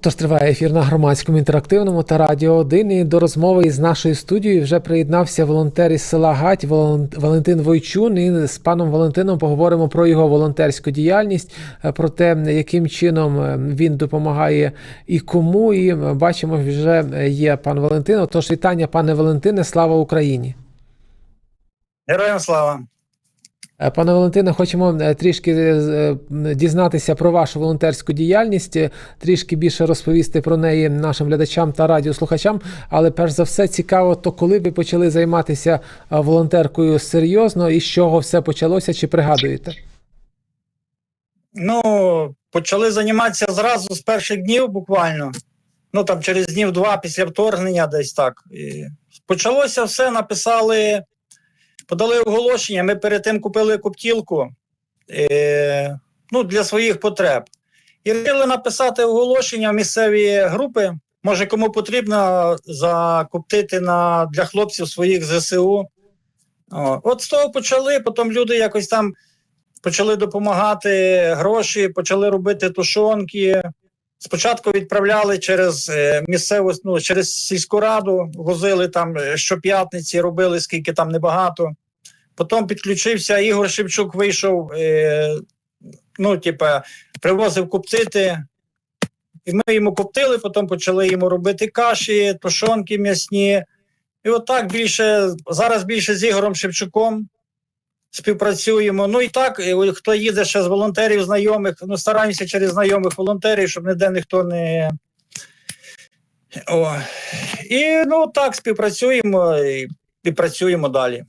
Тож триває ефір на громадському інтерактивному та радіо 1. І до розмови із нашою студією вже приєднався волонтер із села Гать Валентин Войчун. І з паном Валентином поговоримо про його волонтерську діяльність, е, про те, яким чином е, він допомагає і кому. І бачимо, вже є пан Валентин. Тож вітання, пане Валентине, слава Україні! Героям слава! Е, Пане Валентине, хочемо е, трішки е, дізнатися про вашу волонтерську діяльність, трішки більше розповісти про неї нашим глядачам та радіослухачам. Але перш за все цікаво, то коли ви почали займатися волонтеркою серйозно і з чого все почалося, чи пригадуєте? Ну, почали займатися зразу з перших днів буквально. Ну там через днів два після вторгнення, десь так. І почалося все, написали, подали оголошення. Ми перед тим купили коптілку е, ну, для своїх потреб. І вирішили написати оголошення в місцеві групи. Може, кому потрібно закоптити на, для хлопців своїх ЗСУ. О, от з того почали, потім люди якось там почали допомагати гроші, почали робити тушонки. Спочатку відправляли через е, місцеву, ну, через сільську раду, возили там е, щоп'ятниці, робили скільки там небагато. Потім підключився Ігор Шевчук, вийшов, е, ну, типа, привозив коптити. І ми йому коптили, потім почали йому робити каші, тушонки м'ясні. І отак більше, зараз більше з Ігорем Шевчуком співпрацюємо. Ну і так, хто їде ще з волонтерів, знайомих, ну стараємося через знайомих волонтерів, щоб ніде ніхто не. О. І ну так співпрацюємо і, і працюємо далі.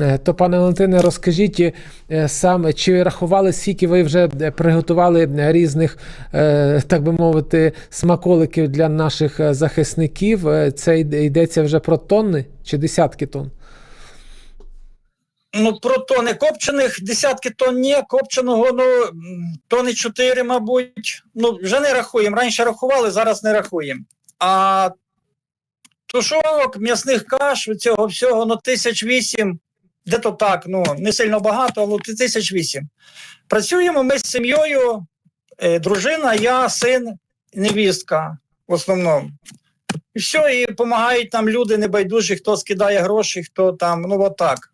Е, То, пане Валентине, розкажіть е, саме, чи рахували, скільки ви вже е, приготували різних, так би мовити, смаколиків для наших захисників? Це йде- йдеться вже про тонни чи десятки тонн? Ну, про тони копчених десятки тонн ні, копченого, ну тони 4, мабуть. Ну, вже не рахуємо. Раніше рахували, зараз не рахуємо. А тушонок, м'ясних каш, цього всього, ну, тисяч вісім, де то так, ну, не сильно багато, але тисяч вісім. Працюємо ми з сім'єю, е, дружина, я, син, невістка в основному. І все, і допомагають нам люди небайдужі, хто скидає гроші, хто там, ну отак.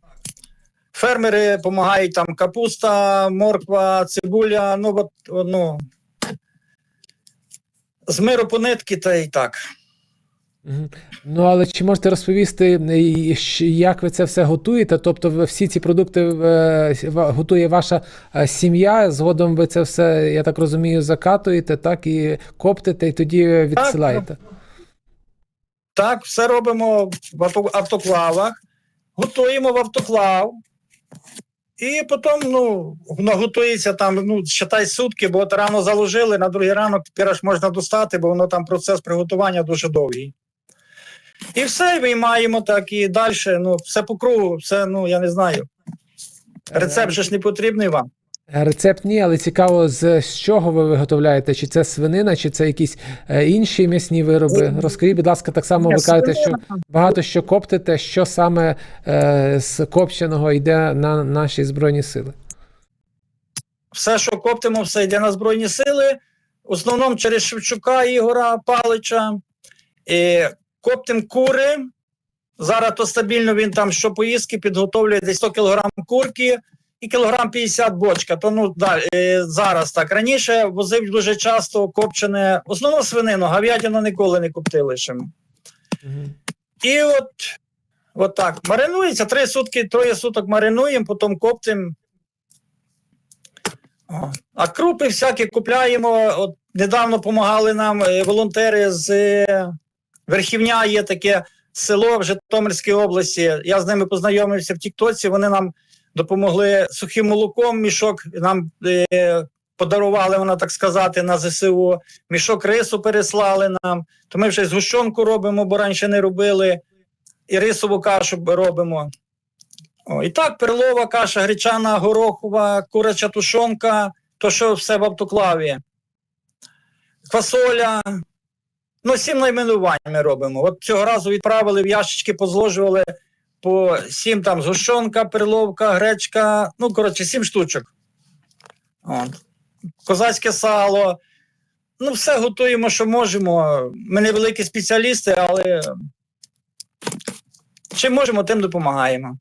Фермери допомагають там капуста, морква, цибуля, ну от ну, з миру по нитки та й так. Ну, але чи можете розповісти, е, як ви це все готуєте? Тобто, всі ці продукти е, готує ваша е, сім'я, згодом ви це все, я так розумію, закатуєте, так, і коптите, і тоді відсилаєте. Так, все робимо в авто- автоклавах, готуємо в автоклав. І потім, ну, воно готується там, ну, считай сутки, бо от рано заложили, на другий ранок тепер аж можна достати, бо воно там процес приготування дуже довгий. І все, виймаємо так, і далі, ну, все по кругу, все, ну, я не знаю. Рецепт же ж не потрібний вам. Е, Рецепт ні, але цікаво, з, чого ви виготовляєте? Чи це свинина, чи це якісь е, інші м'ясні вироби? Розкажіть, будь ласка, так само ви кажете, що багато що коптите, що саме е, з копченого йде на наші збройні сили? все, що коптимо, все йде на Збройні Сили. В основному через Шевчука Ігора Палича. І коптим кури. Зараз то стабільно він там щопоїздки підготовлює десь 100 кг курки і кілограм 50 бочка. То ну да, е, зараз так. Раніше возив дуже часто копчене, в основному свинину, говядину ніколи не коптили ще. Мгм. І от, от так. Маринується три сутки, троє суток маринуємо, потім коптимо. А крупи всякі купляємо. От недавно допомагали нам е, волонтери з е, Верхівня, є таке село в Житомирській області. Я з ними познайомився в Тіктоці. Вони нам допомогли сухим молоком, мішок нам е, подарували, вона так сказати, на ЗСУ. Мішок рису переслали нам. То ми вже згущенку робимо, бо раніше не робили. І рисову кашу робимо. О, і так, перлова каша, гречана, горохова, куряча тушонка, то що все в автоклаві. Фасоля. Ну, сім найменувань ми робимо. От цього разу відправили в ящички, позложували по сім там згущенка, перловка, гречка. Ну, коротше, сім штучок. От. Козацьке сало. Ну, все готуємо, що можемо. Ми не великі спеціалісти, але чим можемо, тим допомагаємо.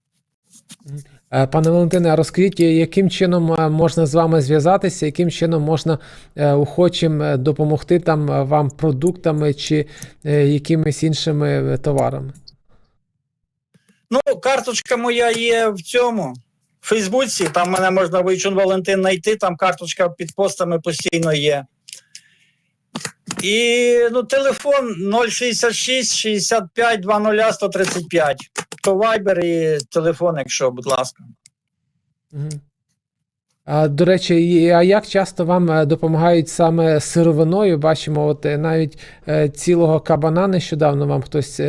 Е, Пане Валентине, розкажіть, яким чином е, можна з вами зв'язатися, яким чином можна е, охочим допомогти там вам продуктами чи якимись іншими товарами? Ну, карточка моя є в цьому. В Фейсбуці, там мене можна Войчун Валентин знайти, там карточка під постами постійно є. І ну, телефон 066 65 20 135. То Viber і телефон, якщо, будь ласка. А, до речі, а як часто вам е, допомагають саме сировиною? Бачимо, от е, навіть е, цілого кабана нещодавно вам хтось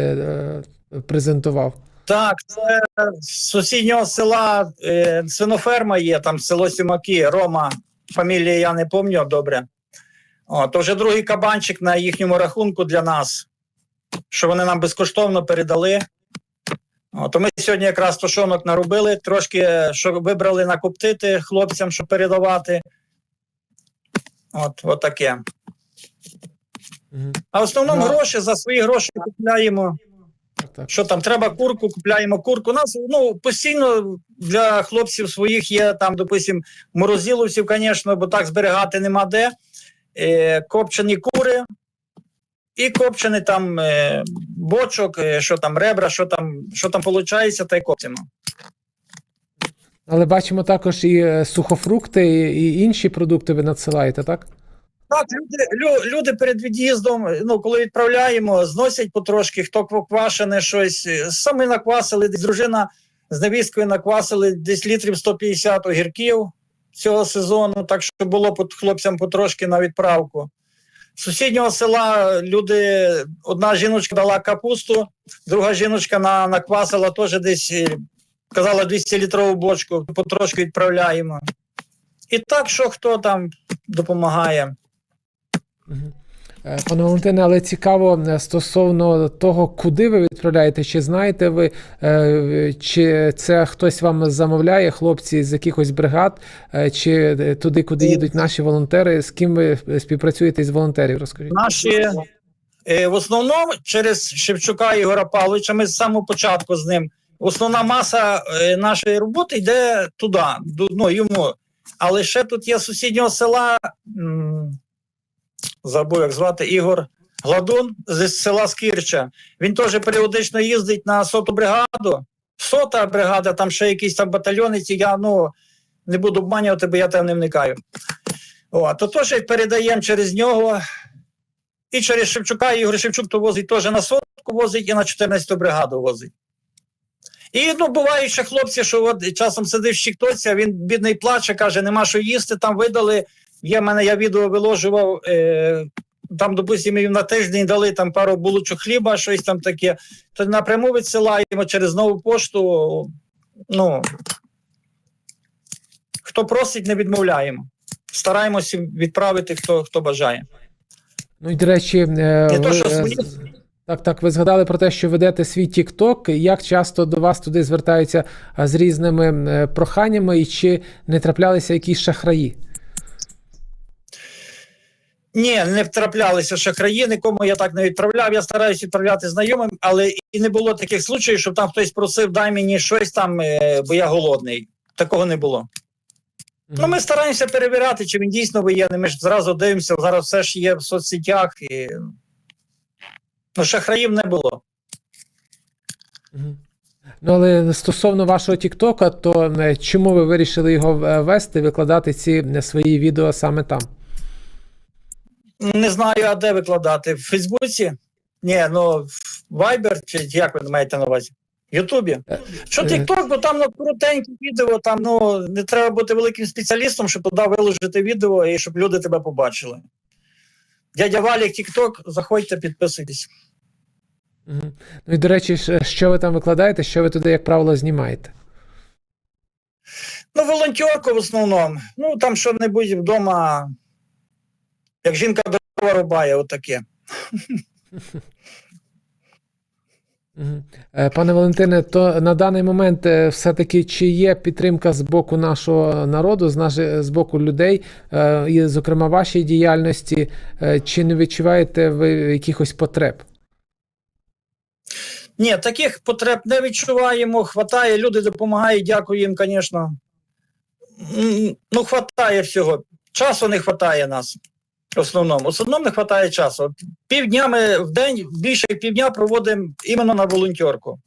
презентував. Так, це з сусіднього села е, свиноферма є, там село Сімаки, Рома. Фамілія я не пам'ятаю добре. О, то вже другий кабанчик на їхньому рахунку для нас, що вони нам безкоштовно передали. О, то ми сьогодні якраз тушонок наробили, трошки е, що вибрали накоптити хлопцям, щоб передавати. От, от таке. А в основному Ну, гроші за свої гроші купляємо. Так. Що там треба курку, купляємо курку. У нас ну постійно для хлопців своїх є там, допустим, морозиловців, звісно, бо так зберігати нема де. Е, копчені кури і копчений там е, бочок, е, що там ребра, що там, що там виходить, та й коптимо. Але бачимо також і е, сухофрукти, і інші продукти ви надсилаєте, так? Так, люди, лю, люди перед від'їздом, ну коли відправляємо, зносять потрошки, хто квашене щось. Самі наквасили, десь дружина з невісткою наквасили десь літрів 150 огірків цього сезону, так що було хлопцям потрошки на відправку. З сусіднього села люди, одна жіночка дала капусту, друга жіночка на, наквасила теж десь, е, казала 200 літрову бочку, потрошки відправляємо. І так, що хто там допомагає. Е, Пане Валентине, але цікаво е, стосовно того, куди ви відправляєте, чи знаєте ви, е, чи це хтось вам замовляє, хлопці з якихось бригад, чи туди, куди їдуть наші волонтери, з ким ви співпрацюєте із волонтерів? Розкажіть. Наші в основному через Шевчука Ігора Павловича, ми з самого початку з ним. Основна маса нашої роботи йде туди, ну, йому. Але ще тут є сусіднього села, забув, як звати Ігор Гладун з села Скірча. Він теж періодично їздить на соту бригаду. Сота бригада, там ще якісь там батальйони, ці я ну, не буду обманювати, бо я там не вникаю. О, то теж передаємо через нього. І через Шевчука Ігор Шевчук то возить теж на сотку возить і на 14-ту бригаду возить. І ну, бувають ще хлопці, що от часом сидиш в Щіктоці, а він бідний плаче, каже, нема що їсти, там видали. Є мене, я відео виложував, е, там, допустимо, їм на тиждень дали там пару булочок хліба, щось там таке. То напряму відсилаємо через нову пошту. Ну, хто просить, не відмовляємо. Стараємося відправити, хто, хто бажає. Ну і до речі, е, Не ви, то, що так, так, ви згадали про те, що ведете свій TikTok. Як часто до вас туди звертаються з різними е, проханнями, і чи не траплялися якісь шахраї? Ні, не втраплялися шахраї, нікому я так не відправляв. Я стараюся відправляти знайомим, але і не було таких случаїв, щоб там хтось просив, дай мені щось там, е, бо я голодний. Такого не було. Ну, ми стараємося перевіряти, чи він дійсно воєнний. Ми ж зразу дивимося, зараз все ж є в соцсетях. І... Ну, шахраїв не було. Мгм. Ну, але стосовно вашого Тіктока, то е, чому ви вирішили його е, вести, викладати ці свої відео саме там? Не знаю, а де викладати. В Фейсбуці? Ні, ну в Viber, чи як ви маєте на увазі? В Ютубі. Що Е. TikTok, бо там ну, коротенькі відео, там ну не треба бути великим спеціалістом, щоб туди виложити відео і щоб люди тебе побачили. Дядя Валік, TikTok, заходьте, підписуйтесь. Ну і до речі, що ви там викладаєте, що ви туди, як правило, знімаєте? Ну, волонтерку в основному. Ну, там що-небудь вдома, як жінка дрова рубає, отаке. Е, Пане Валентине, то на даний момент е, все-таки чи є підтримка з боку нашого народу, з, наші, з боку людей, е, і, зокрема, вашій діяльності, е, чи не відчуваєте ви якихось потреб? Ні, таких потреб не відчуваємо. Хватає, люди допомагають, дякую їм, звісно. Ну, хватає всього. Часу не хватає нас. Основному. Основному не вистачає часу. Півдня ми в день, більше півдня проводимо іменно на волонтерку.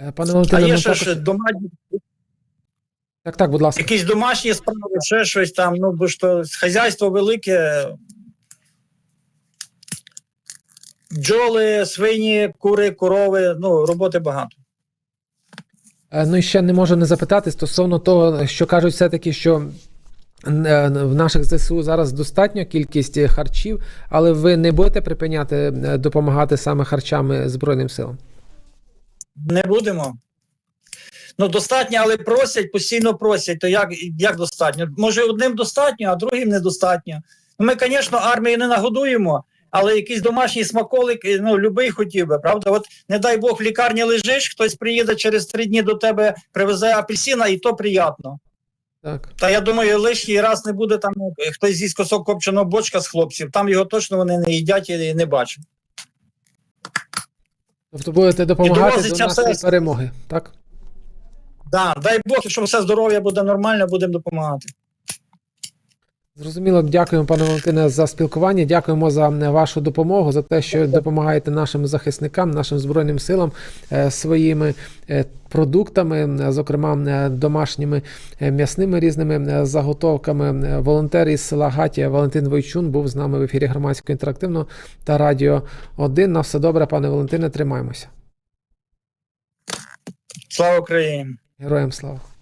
Е, Пане А є ну, ще також- ж домашні, так, так, будь ласка. якісь домашні справи, ще щось там, ну, бо то хазяйство велике. Бджоли, свині, кури, корови, ну, роботи багато. Е, Ну і ще не можу не запитати стосовно того, що кажуть все-таки, що в наших ЗСУ зараз достатньо кількість е, харчів, але ви не будете припиняти е, допомагати саме харчами Збройним силам. Не будемо. Ну, достатньо, але просять, постійно просять. То як, як достатньо? Може, одним достатньо, а другим недостатньо. Ну, Ми, звісно, армії не нагодуємо, але якийсь домашній смаколик, ну, любий хотів би, правда? От, не дай Бог, в лікарні лежиш, хтось приїде через три дні до тебе, привезе апельсина, і то приємно. Так. Та я думаю, лишній раз не буде там е, хтось зі скосок копченого бочка з хлопців, там його точно вони не їдять і не бачать. Тобто будете допомагати до нашої все. перемоги, так? Да, дай Бог, якщо все здоров'я буде нормально, будемо допомагати. Зрозуміло, дякуємо, пане Валентине, за спілкування. Дякуємо за е, вашу допомогу, за те, що допомагаєте нашим захисникам, нашим збройним силам е, своїми е, продуктами, зокрема домашніми м'ясними різними заготовками. Волонтер із села Гатія Валентин Войчун був з нами в ефірі громадського інтерактивного та радіо 1. На все добре, пане Валентине, тримаємося. Слава Україні! Героям слава!